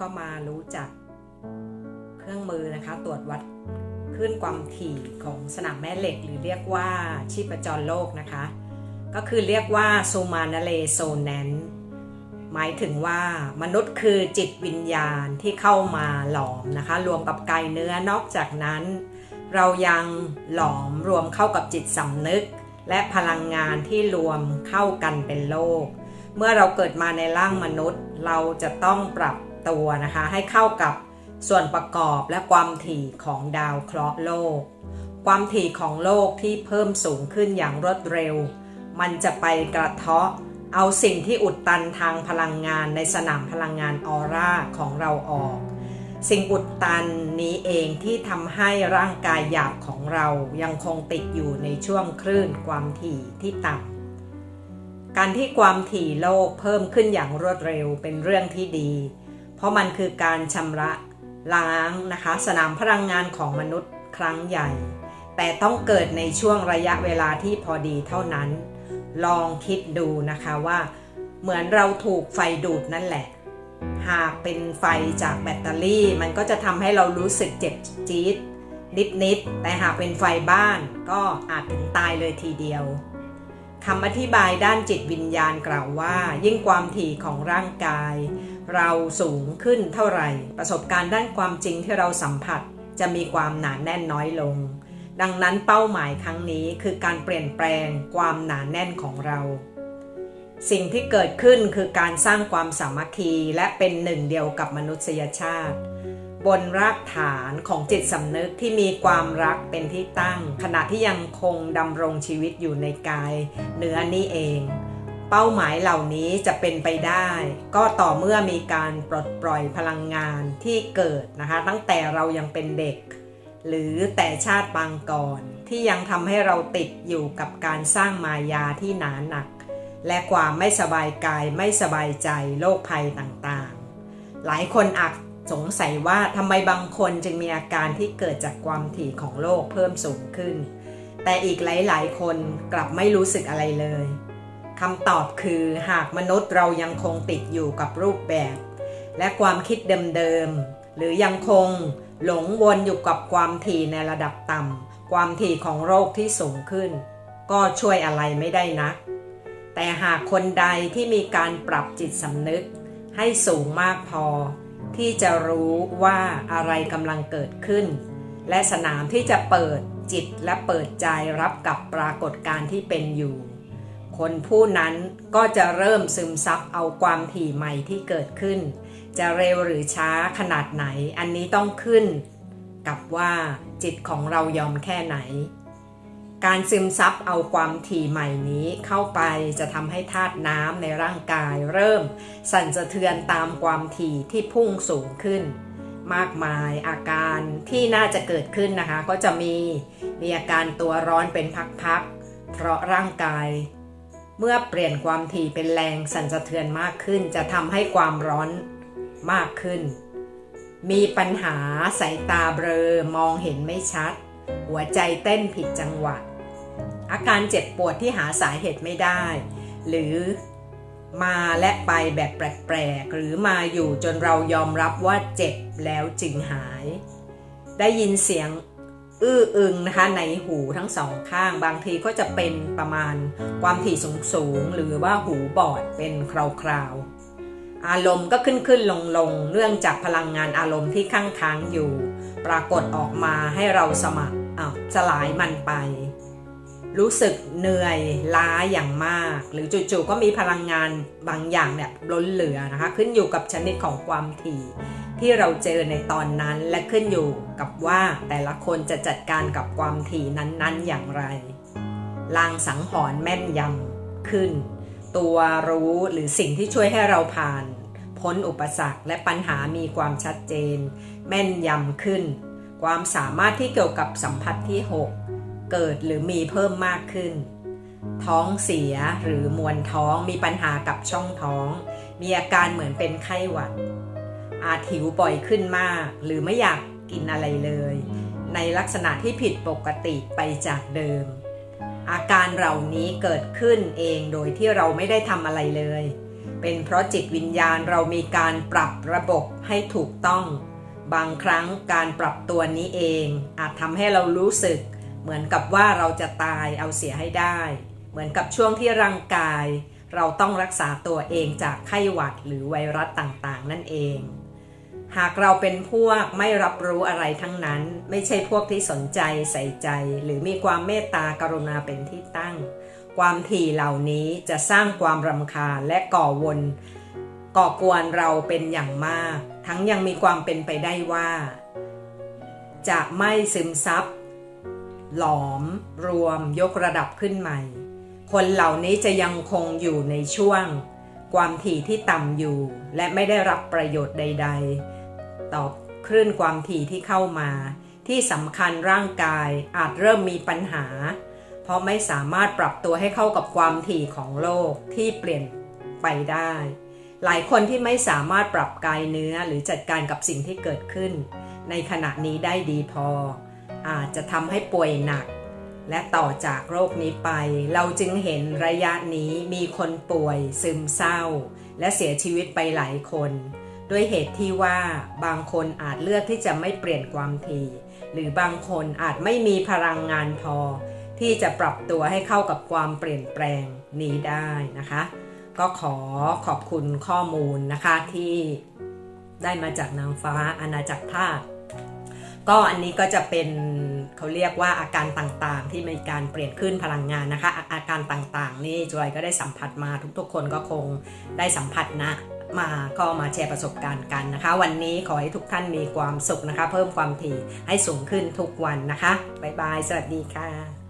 ก็มารู้จักเครื่องมือนะคะ ตรวจวัดคลื่นความถี่ของสนามแม่เหล็ก หรือเรียกว่าชีพจรโลกนะคะ ก็คือเรียกว่าซูมานาเลโซแนนหมายถึงว่ามนุษย์คือจิตวิญญาณที่เข้ามาหลอมนะคะ รวมกับกายเนื้อนอกจากนั้น เรายังหลอมรวมเข้ากับจิตสำนึก และพลังงานที่รวมเข้ากันเป็นโลก เมื่อเราเกิดมาในร่างมนุษย์ เราจะต้องปรับ ตัวนะคะ ให้เข้ากับส่วนประกอบและความถี่ของดาวเคราะห์โลก ความถี่ของโลกที่เพิ่มสูงขึ้นอย่างรวดเร็ว มันจะไปกระเทาะเอาสิ่งที่อุดตันทางพลังงานในสนามพลังงานออร่าของเราออก สิ่งอุดตันนี้เองที่ทำให้ร่างกายหยาบของเรายังคงติดอยู่ในช่วงคลื่นความถี่ที่ต่ำการที่ความถี่โลกเพิ่มขึ้นอย่างรวดเร็วเป็นเรื่องที่ดี ราะมันคือการชำระล้างนะคะ สนามพลังงานของมนุษย์ครั้งใหญ่ แต่ต้องเกิดในช่วงระยะเวลาที่พอดีเท่านั้น ลองคิดดูนะคะว่า เหมือนเราถูกไฟดูดนั่นแหละ หากเป็นไฟจากแบตเตอรี่ มันก็จะทำให้เรารู้สึกเจ็บจี๊ดนิดๆแต่หากเป็นไฟบ้านก็อาจถึงตายเลยทีเดียว คำอธิบายด้านจิตวิญญาณกล่าวว่า ยิ่งความถี่ของร่างกาย เราสูงขึ้นเท่าไหร่ ประสบการณ์ด้านความจริงที่เราสัมผัส จะมีความหนาแน่นน้อยลง ดังนั้นเป้าหมายครั้งนี้คือการเปลี่ยนแปลงความหนาแน่นของเรา สิ่งที่เกิดขึ้นคือการสร้างความสามัคคีและเป็นหนึ่งเดียวกับมนุษยชาติ บนรากฐานของจิตสำนึกที่มีความรักเป็นที่ตั้ง ขณะที่ยังคงดำรงชีวิตอยู่ในกายเนื้อนี้เอง เป้าหมายเหล่านี้จะเป็นไปได้ ก็ต่อเมื่อมีการปลดปล่อยพลังงานที่เกิดนะคะ ตั้งแต่เรายังเป็นเด็ก หรือแต่ชาติปางก่อนที่ยังทำให้เราติดอยู่กับการสร้างมายาที่หนาหนัก และความไม่สบายกายไม่สบายใจโรคภัยต่างๆ หลายคนอาจ สงสัยว่าทำไมบางคนจึงมีอาการที่เกิดจากความถี่ของโลกเพิ่มสูงขึ้น แต่อีกหลาย ๆ คนกลับไม่รู้สึกอะไรเลยคำตอบคือหากมนุษย์เรายังคงติดอยู่กับรูปแบบ และความคิดเดิม ๆ หรือยังคงหลงวนอยู่กับความถี่ในระดับต่ำความถี่ของโรคที่สูงขึ้น ก็ช่วยอะไรไม่ได้นัก แต่หากคนใดที่มีการปรับจิตสำนึกให้สูงมากพอ ที่จะรู้ว่าอะไรกำลังเกิดขึ้น และสนามที่จะเปิดจิตและเปิดใจรับกับปรากฏการณ์ที่เป็นอยู่ คนผู้นั้นก็จะเริ่มซึมซับเอาความถี่ใหม่ที่เกิดขึ้น จะเร็วหรือช้าขนาดไหนอันนี้ต้องขึ้น กับว่าจิตของเรายอมแค่ไหน การซึมซับเอาความถี่ใหม่นี้เข้าไปจะทำให้ธาตุน้ำในร่างกายเริ่ม สั่นสะเทือนตามความถี่ที่พุ่งสูงขึ้น มากมายอาการที่น่าจะเกิดขึ้นนะคะ ก็จะมีมีอาการตัวร้อนเป็นพักๆเพราะร่างกาย เมื่อเปลี่ยนความถี่เป็นแรงสั่นสะเทือนมากขึ้น จะทำให้ความร้อนมากขึ้น มีปัญหาสายตาเบลอมองเห็นไม่ชัด หัวใจเต้นผิดจังหวะ อาการเจ็บปวดที่หาสาเหตุไม่ได้ หรือมาและไปแบบแปลกๆ หรือมาอยู่จนเรายอมรับว่าเจ็บแล้วจึงหาย ได้ยินเสียงอื้ออึงนะคะในหูทั้งสองข้าง บางทีก็จะเป็นประมาณความถี่สูงๆหรือว่าหูบอดเป็นคราวๆ อารมณ์ก็ขึ้นขึ้นลงลงเนื่องจากพลังงานอารมณ์ที่ค้างค้างอยู่ ปรากฏออกมาให้เราสมัครอะสลายมันไป รู้สึกเหนื่อยล้าอย่างมาก หรือจู่ๆก็มีพลังงานบางอย่างเนี่ยล้นเหลือนะคะขึ้นอยู่กับชนิดของความถี่ ที่เราเจอในตอนนั้นและขึ้นอยู่กับว่าแต่ละคนจะจัดการกับความถี่นั้นๆอย่างไรลางสังหรณ์แม่นยำขึ้น ตัวรู้หรือสิ่งที่ช่วยให้เราผ่าน พ้นอุปสรรคและปัญหามีความชัดเจน แม่นยำขึ้น ความสามารถที่เกี่ยวกับสัมผัสที่ 6 เกิดหรือมีเพิ่มมากขึ้น ท้องเสียหรือมวลท้องมีปัญหากับช่องท้อง มีอาการเหมือนเป็นไข้หวัด อาจหิวบ่อยขึ้นมาก หรือไม่อยากกินอะไรเลย ในลักษณะที่ผิดปกติไปจากเดิม อาการเหล่านี้เกิดขึ้นเองโดยที่เราไม่ได้ทำอะไรเลย เป็นเพราะจิตวิญญาณเรามีการปรับระบบให้ถูกต้องบางครั้งการปรับตัวนี้เอง อาจทำให้เรารู้สึก เหมือนกับว่าเราจะตายเอาเสียให้ได้ เหมือนกับช่วงที่ร่างกาย เราต้องรักษาตัวเองจากไข้หวัดหรือไวรัสต่างๆ นั่นเอง หากเราเป็นพวกไม่รับรู้อะไรทั้งนั้น ไม่ใช่พวกที่สนใจใส่ใจ หรือมีความเมตตากรุณาเป็นที่ตั้ง ความถี่เหล่านี้จะสร้างความรำคาญและก่อวนก่อกวนเราเป็นอย่างมาก ทั้งยังมีความเป็นไปได้ว่า จะไม่ซึมซับ หลอม รวมยกระดับขึ้นใหม่ คนเหล่านี้จะยังคงอยู่ในช่วง ความถี่ที่ต่ำอยู่ และไม่ได้รับประโยชน์ใด ๆ ต่อคลื่นความถี่ที่เข้ามา ที่สำคัญร่างกายอาจเริ่มมีปัญหา เพราะไม่สามารถปรับตัวให้เข้ากับความถี่ของโลกที่เปลี่ยนไปได้ หลายคนที่ไม่สามารถปรับกายเนื้อหรือจัดการกับสิ่งที่เกิดขึ้น ในขณะนี้ได้ดีพอ อาจจะทำให้ป่วยหนัก และต่อจากโรคนี้ไป เราจึงเห็นระยะนี้มีคนป่วยซึมเศร้า และเสียชีวิตไปหลายคน ด้วยเหตุที่ว่าบางคนอาจเลือกที่จะไม่เปลี่ยนความถี่หรือบางคนอาจไม่มีพลังงานพอ ที่จะปรับตัวให้เข้ากับความเปลี่ยนแปลงนี้ได้นะคะ ก็ขอขอบคุณข้อมูลนะคะที่ได้มาจากนางฟ้าอาณาจักรธาตุ ก็อันนี้ก็จะเป็นเขาเรียกว่าอาการต่างๆ ที่มีการเปลี่ยนขึ้นพลังงานนะคะ อาการต่างๆ นี่จอยก็ได้สัมผัสมาทุกๆ คนก็คงได้สัมผัสนะมาก็มาแชร์ประสบการณ์กันนะคะ วันนี้ขอให้ทุกท่านมีความสุขนะคะ เพิ่มความถี่ให้สูงขึ้นทุกวันนะคะบ๊ายบาย สวัสดีค่ะ